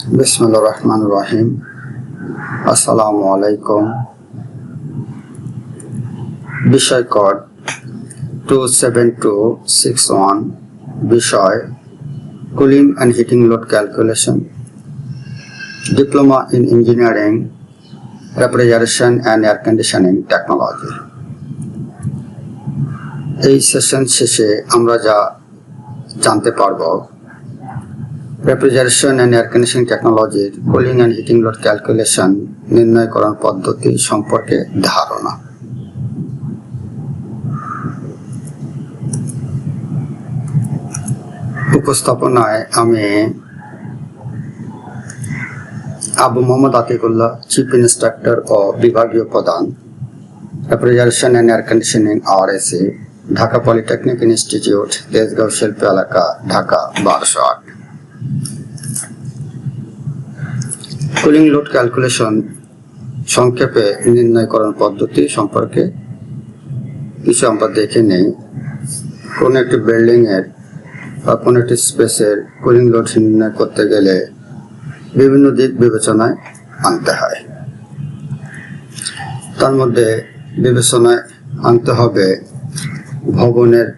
বিসমুল্লাহ রহমান রহিম আসসালামু আলাইকুম বিষয় code two seven two six one বিষয় cooling and heating load calculation diploma in engineering refrigeration and air conditioning technology এই session শেষে আমরা যা জানতে পারব রেফ্রিজারেশন অ্যান্ড এয়ার কন্ডিশনিং টেকনোলজির cooling and heating load calculation নির্ণয়করণ পদ্ধতি সম্পর্কে ধারণা। উপস্থাপনায় আমি আবু মোহাম্মদ আতিকুল্লাহ চিফ ইন্সট্রাক্টর ও বিভাগীয় প্রধান refrigeration and air conditioning RAC Dhaka polytechnic institute Tejgaon শিল্প এলাকা ঢাকা বারোশো আট। কুলিং লোড ক্যালকুলেশন সংক্ষেপে নির্ণয়করণ পদ্ধতি সম্পর্কে কিছু আমরা দেখে নেই। কোন একটি বিল্ডিং এর বা কোন একটি স্পেসের কুলিং লোড নির্ণয় করতে গেলে বিভিন্ন দিক বিবেচনায় আনতে হয়। তার মধ্যে বিবেচনায় আনতে হবে ভবনের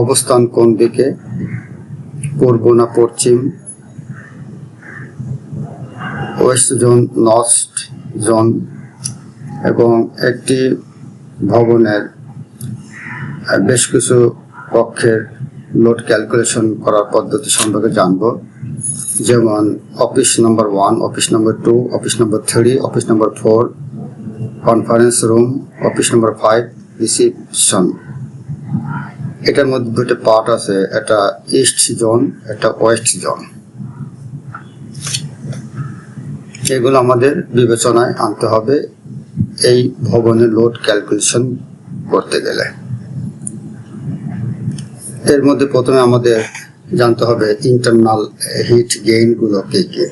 অবস্থান কোন দিকে, পূর্ব না পশ্চিম ওয়েস্ট জোন, নর্থ জোন এবং একটি ভবনের বেশ কিছু কক্ষের লোড ক্যালকুলেশন করার পদ্ধতি সম্পর্কে জানব। যেমন office number one, office number two, office number three, office number four, conference room, office number five, reception. এটার মধ্যে দুটো পার্ট আছে, একটা ইস্ট জোন, একটা ওয়েস্ট জোন। এগুলো আমাদের বিবেচনায় আনতে হবে। এই ভবনের লোড ক্যালকুলেশন করতে গেলে। এর মধ্যে প্রথমে আমাদের জানতে হবে ইন্টারনাল হিট গেইনগুলো কি কি।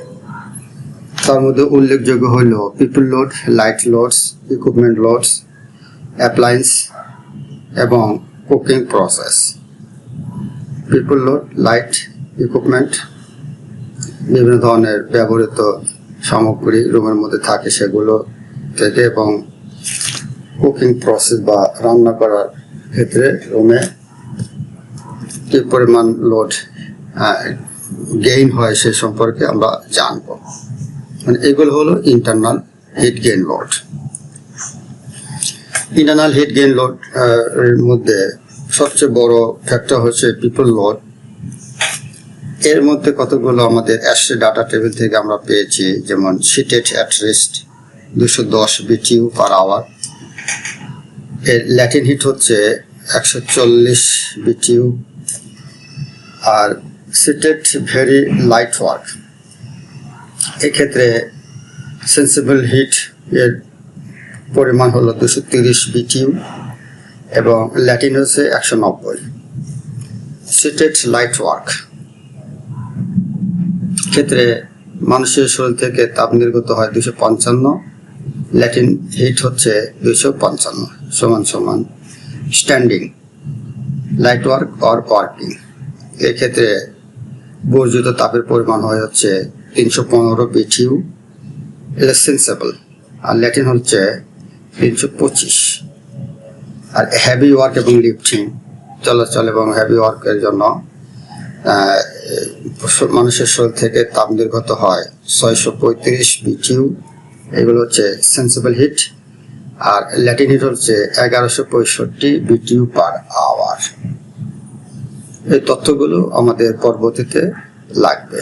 তার মধ্যে উল্লেখযোগ্য হল people load, light loads, equipment loads, appliance এবং cooking process. People load, light, equipment, বিভিন্ন ধরনের ব্যবহৃত সামগ্রী রুমের মধ্যে থাকে সেগুলো থেকে এবং কুকিং প্রসেস বা রান্না করার ক্ষেত্রে রুমে কি পরিমাণ লোড গেইন হয় সে সম্পর্কে আমরা জানব। মানে এগুলো হলো internal heat gain load internal heat gain load এর মধ্যে সবচেয়ে বড় ফ্যাক্টর হচ্ছে পিপল লোড এর মধ্যে কতগুলো আমাদের অ্যাসে ডাটা টেবিল থেকে আমরা পেয়েছি, যেমন সিটেড অ্যাট রেস্ট, দুশো দশ বিটিউ পার আওয়ার। এর ল্যাটিন হিট হচ্ছে একশো চল্লিশ বিটিউ। আর সিটেড ভেরি লাইট ওয়ার্ক। এক্ষেত্রে সেন্সিবল হিট এর পরিমাণ হলো দুশো তিরিশ বিটিউ এবং ল্যাটিন হচ্ছে একশো নব্বই। Seated light work. ক্ষেত্রে মানুষের শরীর থেকে তাপ নির্গত হয় দুশো পঞ্চান্ন, ল্যাটিন হিট হচ্ছে দুশো পঞ্চান্ন, সমান সমান standing light work or working এক্ষেত্রে বর্জিত তাপের পরিমাণ হয় হচ্ছে তিনশো পনেরো বিটিউ সেন্সেবল আর ল্যাটিন হচ্ছে তিনশো পঁচিশ। আর হ্যাভি ওয়ার্ক এবং লিফটিং চলাচল এবং হ্যাভি ওয়ার্কের জন্য মানুষের শরীর থেকে তাপ নির্গত হয়। ছয়শো পঁয়ত্রিশ বিটিউ এগুলো হচ্ছে সেন্সিবল হিট আর ল্যাটিন হিট হচ্ছে এগারোশো পঁয়ষট্টি বিটিউ পার আওয়ার এই তথ্যগুলো আমাদের পরবর্তীতে লাগবে।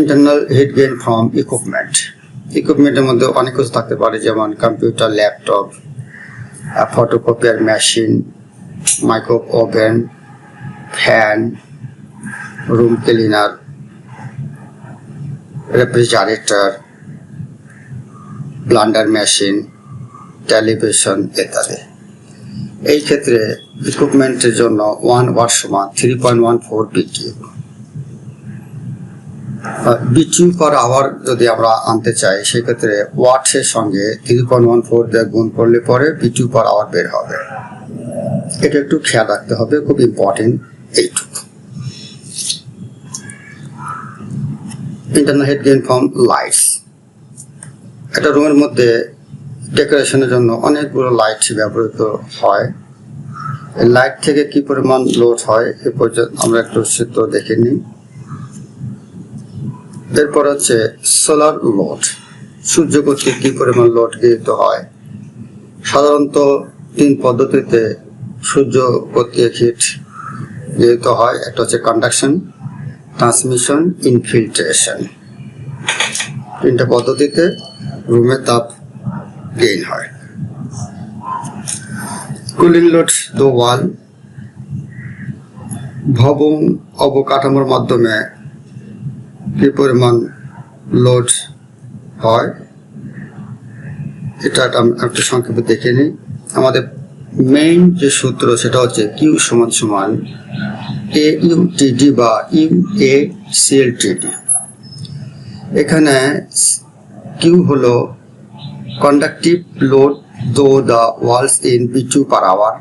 Internal heat gain from equipment ইকুইপমেন্টের মধ্যে অনেক কিছু থাকতে পারে, যেমন computer laptop photocopier machine micro oven fan room cleaner refrigerator blender machine television ইত্যাদি এই ক্ষেত্রে ইকুইপমেন্টের জন্য ওয়ান ওয়াট সমান three point one four BTU BTU per hour যদি আমরা আনতে চাই, সেক্ষেত্রে ওয়াটের সঙ্গে থ্রি পয়েন্ট ওয়ান ফোর দিয়ে গুণ করলে পরে বিটিউ পার আওয়ার বের হবে। এটা একটু খেয়াল রাখতে হবে, খুব ইম্পর্টেন্ট এইটুকু। Internal heat gain from lights একটা রুমের মধ্যে ডেকোরেশনের জন্য অনেকগুলো লাইট ব্যবহৃত হয়। লাইট থেকে কি পরিমাণ লোড হয় এ পর্যন্ত আমরা একটু চিত্র দেখে নিই। এরপর হচ্ছে সোলার লোড সূর্য কর্তৃক কি পরিমাণ লোড গৃহীত হয়? সাধারণত তিন পদ্ধতিতে সূর্য কর্তৃক হিট গৃহীত হয়। একটা হচ্ছে কন্ডাকশন ট্রান্সমিশন ইনফিল্ট্রেশন তিনটা পদ্ধতিতে রুমে তাপ গেইন হয়। কুলিং লোড দো ওয়াল ভবন অবকাঠামোর মাধ্যমে কি পরিমাণ লোড হয়? এটা একটু সংক্ষেপে দেখে নিই। আমাদের মেইন যে সূত্র, সেটা হচ্ছে কিউ সমান সমান এ ইউটিডি বা ইউ এ সিএলটিডি এখানে কিউ হলো conductive load through the walls in BTU per hour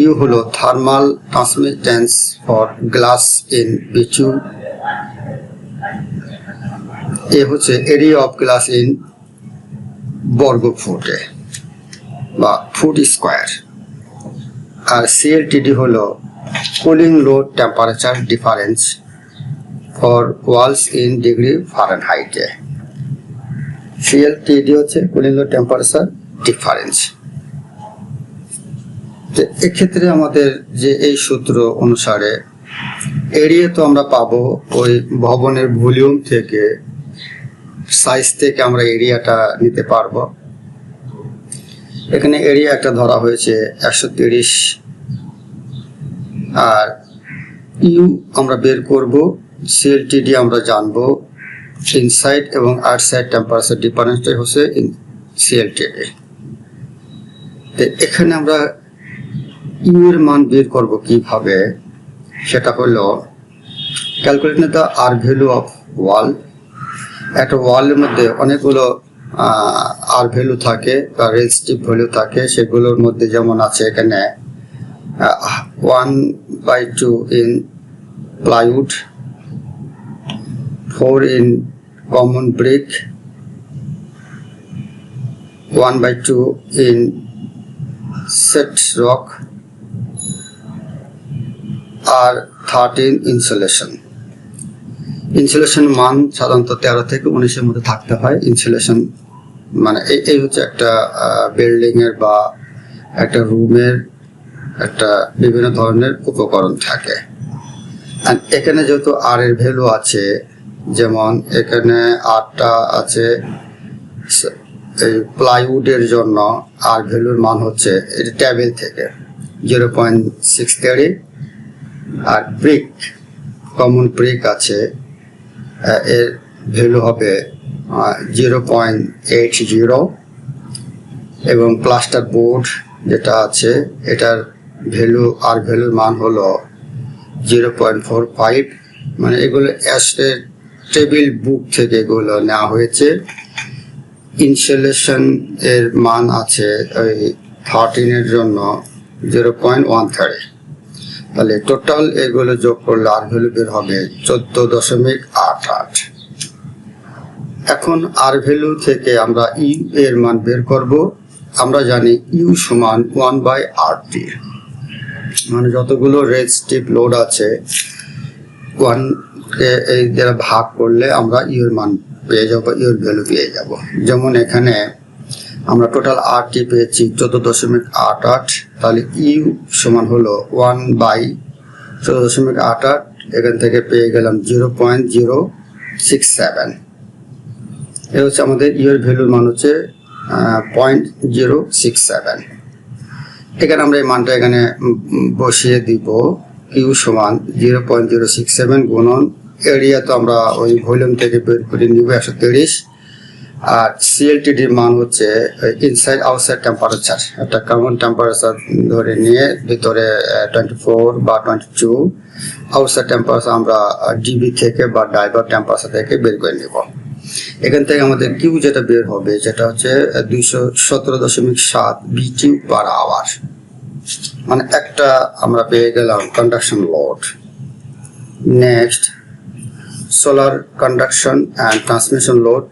U হলো thermal transmittance for glass in BTU A হচ্ছে এরিয়া অফ গ্লাস ইন বর্গ ফুটে বা ফুট স্কোয়ার। আর সিএলটিডি হলো cooling load temperature difference for walls in degree ফারেনহাইটে CLTD হচ্ছে cooling load temperature difference এক্ষেত্রে আমাদের যে এই সূত্র অনুসারে এরিয়া তো আমরা পাবো ওই ভবনের ভলিউম থেকে সাইজ থেকে আমরা এরিয়াটা নিতে পারব। এখানে এরিয়া একটা ধরা হয়েছে, একশো তিরিশ। আর ইউ আমরা বের করব সিএলটিডি আমরা জানব ইনসাইড এবং আউটসাইড টেম্পারেচার ডিফারেন্সটাই হচ্ছে সিএলটিডি তো এখানে আমরা ইউ এর মান বের করব কীভাবে? সেটা হলো calculate the R value of wall একটা ওয়ালের মধ্যে অনেকগুলো আর ভ্যালু থাকে বা রেজিস্টিভ ভ্যালু থাকে, সেগুলোর মধ্যে যেমন আছে এখানে one by two in plywood four in common brick one by two in set rock R thirteen insulation insulation মান সাধারণত তেরো থেকে উনিশের মধ্যে থাকতে হয়। ইনসুলেশন মানে এই হচ্ছে একটা বিল্ডিং এর বা একটা রুমের একটা বিভিন্ন ধরনের উপকরণ থাকে। এখানে যেহেতু আর এর ভ্যালু আছে, যেমন এখানে আটটা আছে এই প্লাইউডের জন্য আর ভ্যালুর মান হচ্ছে এটা টেবিল থেকে জিরো পয়েন্ট সিক্স থার্টি আর ব্রিক কমন ব্রিক আছে এর ভ্যালু হবে জিরো পয়েন্ট এইট জিরো এবং প্লাস্টার বোর্ড যেটা আছে, এটার ভ্যালু আর ভ্যালুর মান হলো জিরো পয়েন্ট ফোর ফাইভ মানে এগুলো অ্যাসের টেবিল বুক থেকে এগুলো নেওয়া হয়েছে। ইনসুলেশন এর মান আছে ওই থার্টিনের জন্য জিরো পয়েন্ট ওয়ান থার্টি তাহলে টোটাল এগুলো যোগ করলে আর ভ্যালু বের হবে চোদ্দ দশমিক আট আট। এখন আর ভ্যালু থেকে আমরা ইউ এর মান বের করব। আমরা জানি ইউ সমান ওয়ান বাই আর টি মানে যতগুলো রেজ রেজিস্টিভ লোড আছে ওয়ান এই দ্বারা ভাগ করলে আমরা ইউ এর মান পেয়ে যাব ইউ এর ভ্যালু পেয়ে যাব। যেমন এখানে আমরা টোটাল আর টি পেয়েছি চোদ্দ দশমিক আট আট, তাহলে ইউ সমান হলো ওয়ান বাই চোদ্দ দশমিক আট আট, এখান থেকে পেয়ে গেলাম zero point zero six seven এ হচ্ছে আমাদের ইউ ভ্যালুর মান হচ্ছে পয়েন্ট জিরো সিক্স সেভেন এখানে আমরা এই মানটা এখানে বসিয়ে দিব ইউ সমান zero point zero six seven গুণন এরিয়া তো আমরা ওই ভলিউম থেকে বের করে নিব একশো তিরিশ। আর সিএলটিডির মান হচ্ছে ইনসাইড আউটসাইড টেম্পারেচার একটা কমন টেম্পারেচার ধরে নিয়ে ভিতরে টোয়েন্টি ফোর বা টোয়েন্টি টু আউটসাইড টেম্পারেচার আমরা ডিবি থেকে বা ডাইভার টেম্পারেচার থেকে বের করে নেব। এখান থেকে আমাদের কিউ যেটা বের হবে যেটা হচ্ছে দুইশো সতেরো দশমিক সাত বিটিউ পার আওয়ার মানে একটা আমরা পেয়ে গেলাম conduction load next solar conduction and transmission load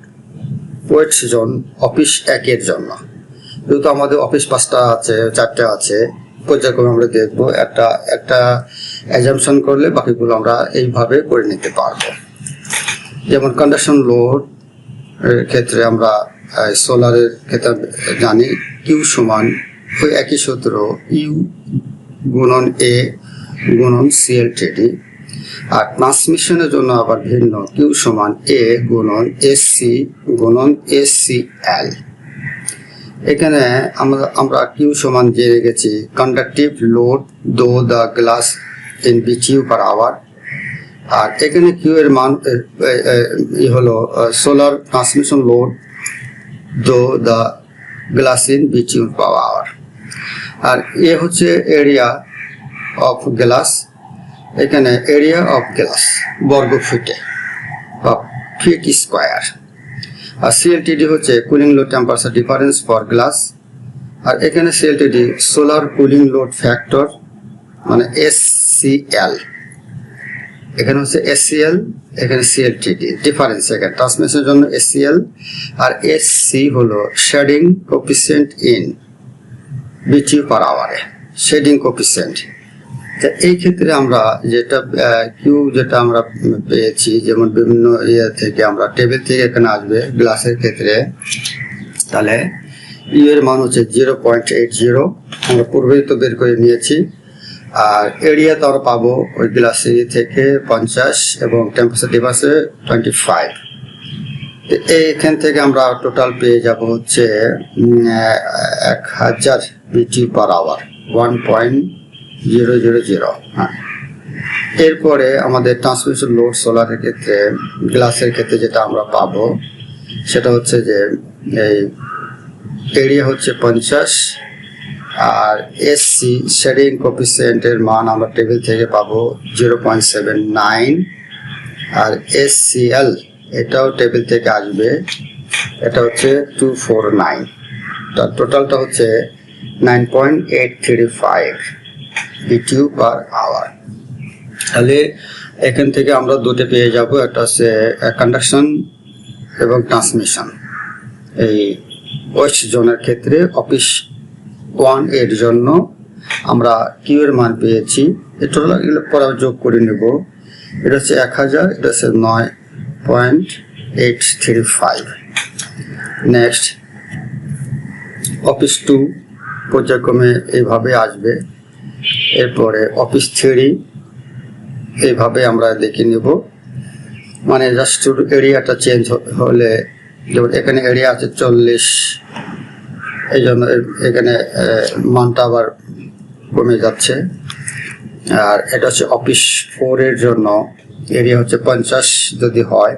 west zone office একের জন্য। যেহেতু আমাদের অফিস পাঁচটা আছে, চারটে আছে, পর্যায়ক্রমে আমরা দেখব একটা একটা অ্যাজামশন করলে বাকিগুলো আমরা এইভাবে করে নিতে পারব। যেমন কন্ডাকশন লোড এর ক্ষেত্রে আমরা সোলারের ক্ষেত্রে জানি কিউ সমান ওই একই সূত্র ইউ গুণন এ গুণন সিএল টেডি আর ট্রান্সমিশনের জন্য আবার ভিন্ন কিউ সমান এ গুণন এস সি গুণন এস সি এল এখানে আমরা আমরা কিউ সমান জেনে গেছি conductive load through the glass in BTU per hour আর এখানে কিউ এর মান হলো solar transmission load through the glass in BTU per hour R A হচ্ছে এরিয়া অফ গ্লাস এখানে এরিয়া অফ গ্লাস বর্গ ফিটে ফিট স্কোয়ার আর সিএলটিডি হচ্ছে cooling load temperature difference for glass আর এখানে CLTD solar cooling load factor মানে S এখানে হচ্ছে এসসিএল এখানে সিএলটিডি ডিফারেন্স এখানে ট্রান্সমিশনের জন্য এসসিএল আর এসসি হলো shading coefficient in BTU per আওয়ারে shading coefficient এই ক্ষেত্রে আমরা যেটা কিউ যেটা আমরা পেয়েছি, যেমন বিভিন্ন ইয়ে থেকে আমরা টেবিল থেকে এখানে আসবে গ্লাসের ক্ষেত্রে, তাহলে ইউ এর মান হচ্ছে জিরো পয়েন্ট এইট জিরো আমরা পূর্বেই তো বের করে নিয়েছি। আর এরিয়া তো পাবো ওই গ্লাসে থেকে পঞ্চাশ এবং টেম্পারেচার ডিভার্সে টোয়েন্টি ফাইভ এইখান থেকে আমরা টোটাল পেয়ে যাব হচ্ছে এক হাজার BTU per hour one point zero zero zero হ্যাঁ। এরপরে আমাদের ট্রান্সমিশন লোড সোলারের ক্ষেত্রে গ্লাসের ক্ষেত্রে যেটা আমরা পাবো, সেটা হচ্ছে যে, এই এরিয়া হচ্ছে পঞ্চাশ আর এসসি শেডিং কোপিসেন্টের মান আমরা টেবিল থেকে পাবো জিরো পয়েন্ট সেভেন নাইন আর এসসিএল এটাও টেবিল থেকে আসবে, এটা হচ্ছে টু ফোর নাইন তার টোটালটা হচ্ছে nine point eight three five BTU per hour তাহলে এখান থেকে আমরা দুটো পেয়ে যাব, একটা হচ্ছে কন্ডাকশন এবং ট্রান্সমিশন এই ওয়েস্ট জোনের ক্ষেত্রে অফিস ওয়ানের জন্য আমরা কিউ এর মান পেয়েছি। এই টোটাল এগুলো পরে যোগ করে নেব। এটা হচ্ছে এক হাজার, এটা হচ্ছে নয় point eight three five. Next office two পর্যায়ক্রমে এইভাবে আসবে। এরপরে অফিস থ্রি এইভাবে আমরা দেখে নেব। মানে জাস্ট এরিয়াটা চেঞ্জ হলে, যেমন এখানে এরিয়া আছে চল্লিশ এই জন্য এখানে মানটা আবার কমে যাচ্ছে। আর এটা হচ্ছে অফিস ফোর এর জন্য, এরিয়া হচ্ছে পঞ্চাশ যদি হয়,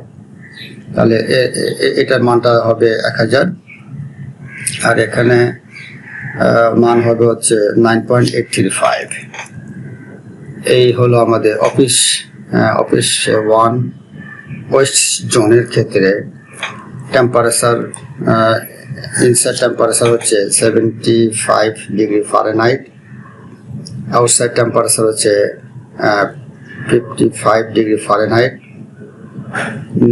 তাহলে এটার মানটা হবে এক হাজার। আর এখানে মান হবে হচ্ছে nine point eight three five. এই হলো আমাদের অফিস অফিস ওয়ান, ওয়েস্ট জোনের ক্ষেত্রে। টেম্পারেচার ইনসাইড টেম্পারেচার হচ্ছে seventy five degree Fahrenheit outside temperature হচ্ছে fifty five degree Fahrenheit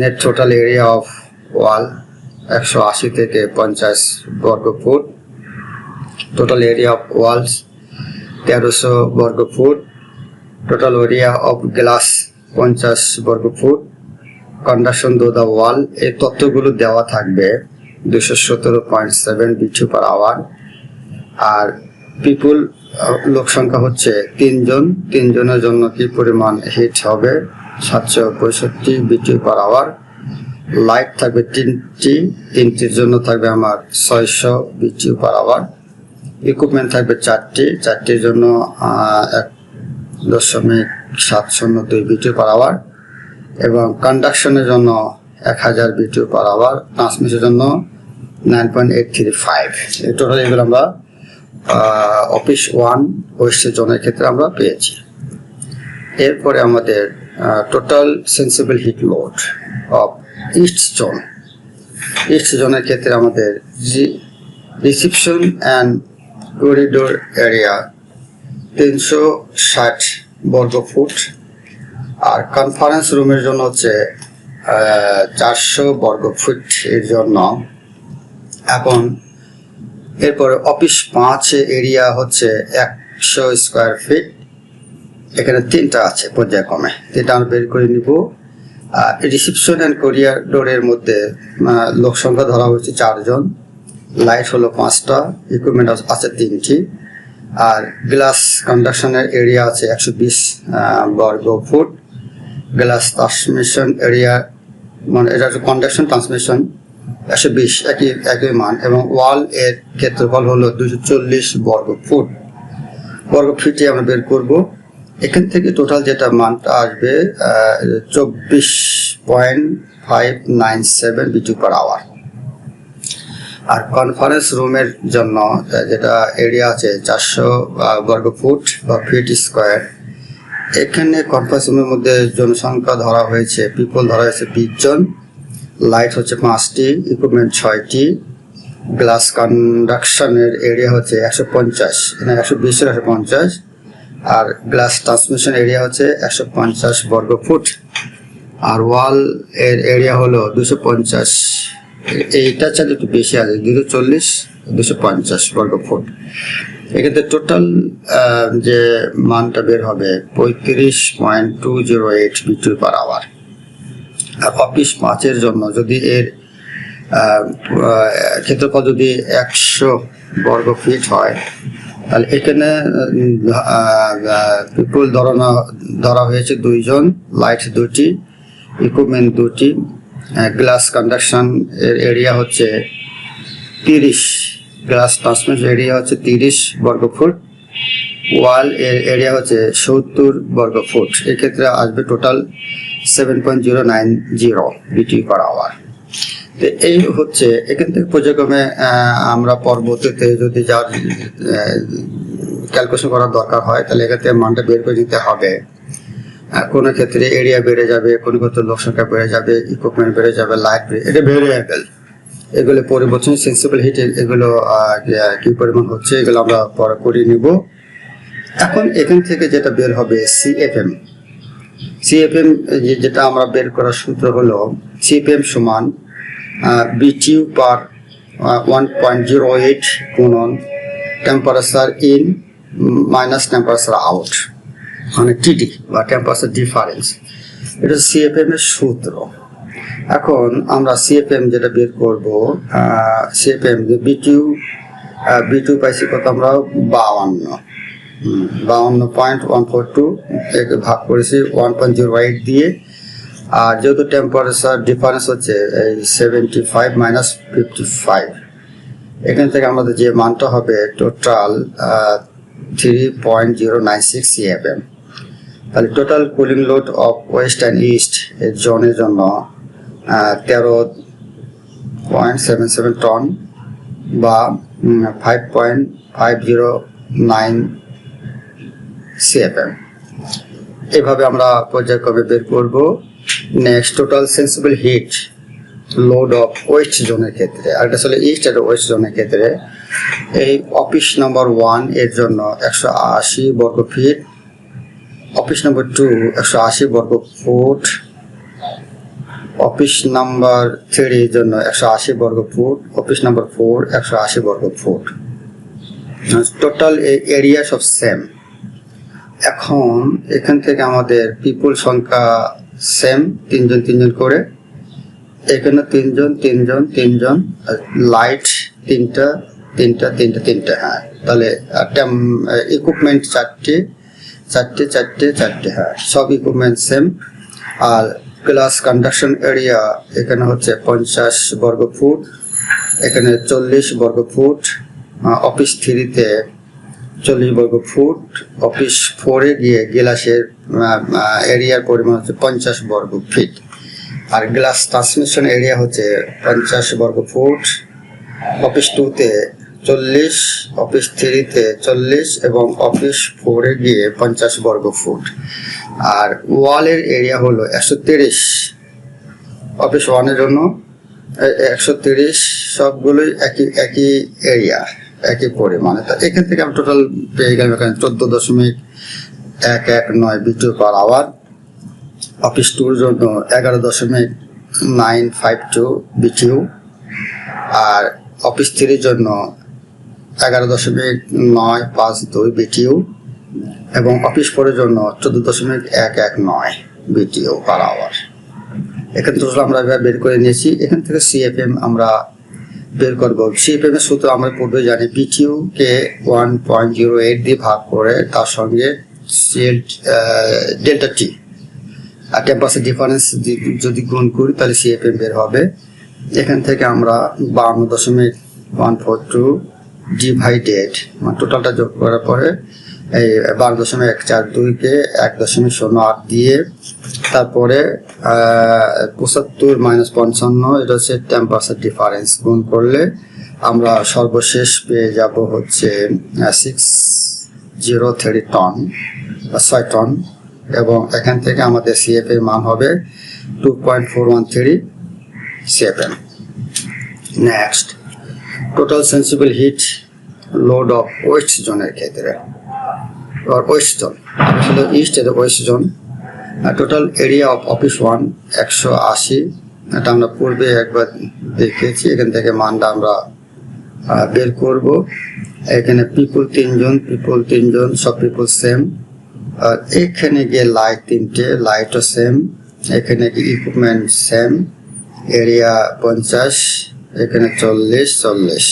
net total area of wall একশো আশি থেকে পঞ্চাশ বর্গ foot. Total area of walls তেরোশো বর্গ foot. Total area of glass পঞ্চাশ বর্গ ফুট। কন্ডাকশন দো দা ওয়াল এই তথ্যগুলো দেওয়া থাকবে। দুশো সতেরো point seven BTU per hour আর পিপুল লোক সংখ্যা হচ্ছে তিনজন। তিনজনের জন্য কি পরিমাণ হিট হবে? সাতশো পঁয়ষট্টি বিচু পার আওয়ার লাইট থাকবে তিনটি। তিনটির জন্য থাকবে আমার ছয়শো বিচু পার আওয়ার ইকুইপমেন্ট থাকবে চারটি। চারটির জন্য এক দশমিক সাত শূন্য দুই বিটু পার আওয়ার এবং কন্ডাকশনের জন্য এক হাজার বিটু পার আওয়ার ট্রান্সমিশনের জন্য nine point eight three five. Total এগুলো আমরা অফিস ওয়ান ওয়েস্ট জোনের ক্ষেত্রে আমরা পেয়েছি। এরপরে আমাদের total sensible heat load of east zone east জোনের ক্ষেত্রে আমাদের রিসিপশন অ্যান্ড করিডোর এরিয়া তিনশো ষাট বর্গ ফুট। আর কনফারেন্স রুমের জন্য হচ্ছে চারশো বর্গ ফুট এর জন্য এখন। এরপরে অফিস পাঁচ এরিয়া হচ্ছে একশো স্কোয়ার ফিট। এখানে তিনটা আছে পর্যায়ক্রমে। তিনটা আমরা বের করে নিব। আর রিসিপশন অ্যান্ড কোরিয়ার ডোরের মধ্যে লোক সংখ্যা ধরা হয়েছে চারজন। লাইট হলো পাঁচটা ইকুইপমেন্ট আছে তিনটি। আর গ্লাস কন্ডাকশনের এরিয়া আছে একশো বিশ বর্গ ফুট। গ্লাস ট্রান্সমিশন এরিয়া মানে এটা হচ্ছে কন্ডাকশন ট্রান্সমিশন একশো বিশ, একই একই মান এবং ওয়াল এর ক্ষেত্রফল হলো দুশো চল্লিশ বর্গ ফুট। বর্গ ফিটে আমরা বের করব। এখান থেকে টোটাল যেটা মানটা আসবে চব্বিশ point five nine seven BTU per hour আর কনফারেন্স রুমের জন্য যেটা এরিয়া আছে চারশো বর্গ ফুট বা ফিট স্কোয়ার এখানে কনফারেন্স রুমের মধ্যে জনসংখ্যা ধরা হয়েছে পিপল ধরা হয়েছে বিশ জন। লাইট হচ্ছে পাঁচটি ইকুইপমেন্ট ছয়টি গ্লাস কন্ডাকশনের এরিয়া হচ্ছে একশো পঞ্চাশ, এখানে একশো বিশের একশো পঞ্চাশ, আর গ্লাস ট্রান্সমিশন এরিয়া হচ্ছে একশো পঞ্চাশ বর্গ ফুট। আর ওয়াল এর এরিয়া হলো দুশো পঞ্চাশ, এইটার চাইতে একটু বেশি আছে দুশো চল্লিশ, দুশো পঞ্চাশ বর্গ ফুট। এক্ষেত্রে টোটাল যে মানটা বের হবে, পঁয়ত্রিশ point two zero eight BTU per hour office পাঁচের জন্য যদি এর ক্ষেত্রফল যদি একশো বর্গ ফিট হয়, তাহলে এখানে পিপুল ধরানো, ধরা হয়েছে দুইজন, লাইট দুটি ইকুইপমেন্ট দুটি গ্লাস কন্ডাকশন এর এরিয়া হচ্ছে তিরিশ গ্লাস ট্রান্সমিশন এরিয়া হচ্ছে তিরিশ বর্গ ফুট ওয়াল এর এরিয়া হচ্ছে সত্তর বর্গ ফুট। এক্ষেত্রে আসবে total seven point zero nine zero BTU per hour তো এই হচ্ছে, এখান থেকে পর্যায়ক্রমে আমরা পরবর্তীতে যদি যার ক্যালকুলেশন করার দরকার হয়, তাহলে এখান থেকে মানটা বের করে নিতে হবে। কোনো ক্ষেত্রে এরিয়া বেড়ে যাবে কোনো ক্ষেত্রে লোক সংখ্যা বেড়ে যাবে ইকুইপমেন্ট বেড়ে যাবে লাইট বেড়ে, এটা ভেরিয়েবল এগুলো পরিবর্তন সেন্সিবল হিট এগুলো কি- পরিমাণ হচ্ছে, এগুলো আমরা পরে করিয়ে নিব। এখন এখান থেকে যেটা বের হবে সিএফএম সিএফএম যেটা আমরা বের করার সূত্র হলো সিএফএম সমান BTU per one point zero eight গুণন temperature in minus temperature out মানে টিডি বা টেম্পারেচার ডিফারেন্স এটা সিএফএম এর সূত্র। এখন আমরা সিএফএম যেটা বের করব সিএফএম বিটিউ বিটিউ পাইছি কত আমরা বাউান্ন বাউন্ন পয়েন্ট ওয়ান ফোর টু ভাগ করেছি ওয়ান পয়েন্ট জিরো এইট দিয়ে। আর যেহেতু টেম্পারেচার ডিফারেন্স হচ্ছে, এই seventy five minus fifty five এখান থেকে আমাদের যে মানটা হবে total three point zero nine six CFM তাহলে total cooling load of west and east জোনের জন্য তেরো পয়েন্ট সেভেন সেভেন টন বা five point five zero nine CFM. এভাবে আমরা পর্যায়ক্রমে বের করব। Next total sensible heat load of west জোনের ক্ষেত্রে। আর এটা আসলে ইস্ট আর ওয়েস্ট জোনের ক্ষেত্রে। এই অফিস নাম্বার ওয়ানের জন্য একশো আশি বর্গ ফিট অফিস নাম্বার টু একশো আশি বর্গ ফুট অফিস নাম্বার থ্রি এর জন্য একশো আশি বর্গ ফুট অফিস নাম্বার ফোর একশো আশি বর্গ ফুট টোটাল এরিয়া সব সেম এখন এখান থেকে আমাদের পিপুল সংখ্যা সেম তিনজন তিনজন করে। এখানে তিনজন তিনজন তিনজন লাইট তিনটা তিনটা তিনটা তিনটা হ্যাঁ। তাহলে ইকুইপমেন্ট চারটে চারটে চারটে চারটে হ্যাঁ। সব ইকুইপমেন্ট সেম আর ক্লাস কন্ডাকশন এরিয়া এখানে হচ্ছে পঞ্চাশ বর্গ ফুট, এখানে চল্লিশ বর্গ ফুট অফিস থ্রিতে চল্লিশ বর্গ ফুট অফিস ফোরে গিয়ে গ্লাসের এরিয়ার পরিমাণ হচ্ছে পঞ্চাশ বর্গ ফিট আর গ্লাস ট্রান্সমিশন এরিয়া হচ্ছে পঞ্চাশ বর্গ ফুট অফিস টুতে চল্লিশ অফিস থ্রিতে চল্লিশ এবং অফিস ফোরে গিয়ে পঞ্চাশ বর্গ ফুট। আর ওয়ালের এরিয়া হলো একশো তিরিশ। অফিস ওয়ানের জন্য একশো তিরিশ, সবগুলোই একই একই এরিয়া একই পরিমাণে তা এখান থেকে আমি টোটাল পেয়ে গেলাম এখানে চোদ্দ দশমিক এক এক নয় বিটু পার আওয়ার অফিস টুর জন্য এগারো দশমিক নাইন ফাইভ টু বিটিউ আর অফিস থ্রির জন্য এগারো দশমিক নয় পাঁচ দুই বিটিউ এবং অফিস ফোরের জন্য চোদ্দ দশমিক এক এক নয় বিটিউ পার আওয়ার এখান থেকে আমরা বের করে নিয়েছি। এখান থেকে সিএফএম আমরা বের করব। সেই প্রেমের সূত্র আমরা পূর্বে জানি বিটিউ কে ওয়ান পয়েন্ট জিরো এইট দিয়ে ভাগ করে তার সঙ্গে ডেল্টা টি আর টেম্পারেচার ডিফারেন্স যদি গুণ করি তাহলে সিএফএম বের হবে। এখান থেকে আমরা বাউন্ন দশমিক ওয়ান ফোর টু ডিভাইডেড টোটালটা যোগ করার পরে এই বারো দশমিক এক চার দুইকে এক দশমিক শূন্য আট দিয়ে তারপরে পঁচাত্তর মাইনাস পঞ্চান্ন, এটা হচ্ছে টেম্পারেচার ডিফারেন্স গুণ করলে আমরা সর্বশেষ পেয়ে যাব হচ্ছে সিক্স জিরো থ্রি টন ছয় টন এবং এখান থেকে আমাদের সিএফ এর মান হবে two point four one three seven next total sensible heat load of west জোনের ক্ষেত্রে। Or ওয়েস্ট জোন ছিল ইস্ট এটা west zone total area of office one একশো আশি। এটা আমরা পূর্বে একবার দেখেছি। এখান থেকে মানটা আমরা বের করব। এখানে পিপুল তিনজন পিপুল তিনজন, সব পিপুল সেম আর এখানে গিয়ে লাইট তিনটে লাইটও সেম এখানে গিয়ে ইকুইপমেন্ট সেম এরিয়া পঞ্চাশ, এখানে চল্লিশ চল্লিশ।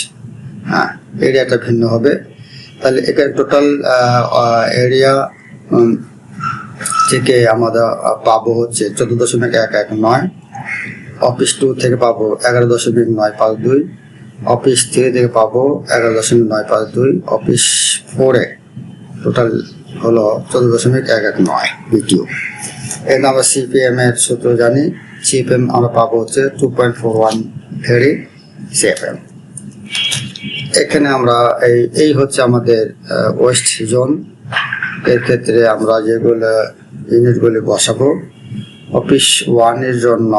হ্যাঁ এরিয়াটা ভিন্ন হবে। তাহলে এখানে টোটাল এরিয়া থেকে আমরা পাবো হচ্ছে চোদ্দ দশমিক এক এক নয়। অফিস টু থেকে পাবো এগারো দশমিক নয় পাঁচ দুই। অফিস থ্রি থেকে পাবো এগারো দশমিক নয় পাঁচ দুই। অফিস ফোরে টোটাল হলো চোদ্দ দশমিক এক এক নয় বিটিও এখানে আমরা সিপিএম এর সূত্র জানি। সিপিএম আমরা পাবো হচ্ছে two point four one three CFM এখানে আমরা এই এই হচ্ছে আমাদের ওয়েস্ট জোন এর ক্ষেত্রে আমরা যেগুলো ইউনিটগুলি বসাবো। অফিস ওয়ানের জন্য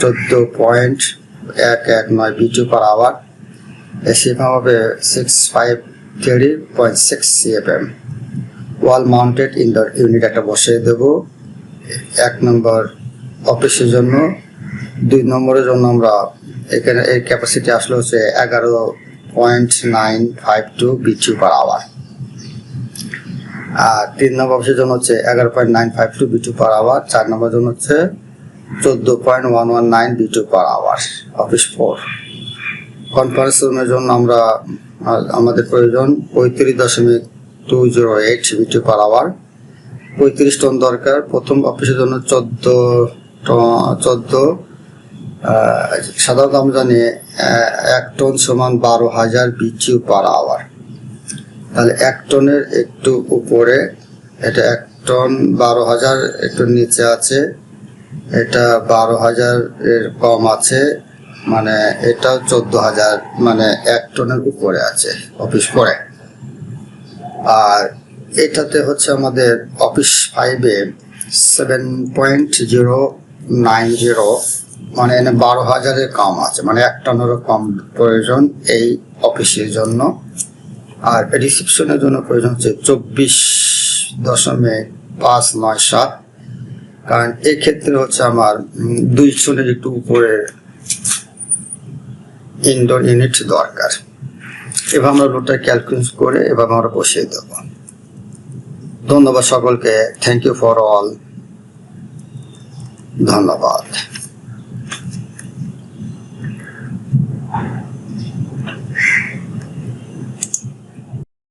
চোদ্দ পয়েন্ট এক এক নয় বিটু পার আওয়ার এসিএফএম হবে six five three point six CFM wall mounted indoor unit একটা বসিয়ে দেবো। এক নম্বর অফিসের জন্য। দুই নম্বরের জন্য আমরা এখানে, এর ক্যাপাসিটি আসলে হচ্ছে এগারো point nine five two BTU per hour. আর তিন নম্বর অফিসের জন্য হচ্ছে এগারো point nine five two BTU per hour. চার নম্বর জন্য হচ্ছে চোদ্দ point one one nine BTU per hour, office four. Conference রুমের জন্য আমরা, আমাদের প্রয়োজন পঁয়ত্রিশ দশমিক two zero eight BTU per hour. পঁয়ত্রিশ টন দরকার। প্রথম অফিসের জন্য চোদ্দ চোদ্দ সাধারণত আমরা জানি এক টন সমান বারো হাজার বিচিউ পার আওয়ার তাহলে এক টনের একটু উপরে, এটা এক টন বারো হাজার একটু নিচে আছে, এটা বারো হাজার এর কম আছে মানে এটাও চোদ্দ হাজার মানে এক টনের উপরে আছে অফিস পরে। আর এটাতে হচ্ছে আমাদের অফিস ফাইভে seven point zero nine zero মানে এনে বারো হাজারের কম আছে মানে এক টনেরও কম প্রয়োজন এই অফিসের জন্য। আর রিসিপশনের জন্য প্রয়োজন হচ্ছে চব্বিশ দশমিক পাঁচ নয় সাত। কারণ এক্ষেত্রে হচ্ছে আমার দুই শনের একটু উপরে ইনডোর ইউনিট দরকার। এভাবে আমরা লোডটা ক্যালকুলেট করে এভাবে আমরা বসিয়ে দেব। ধন্যবাদ সকলকে। থ্যাংক ইউ ফর অল ধন্যবাদ।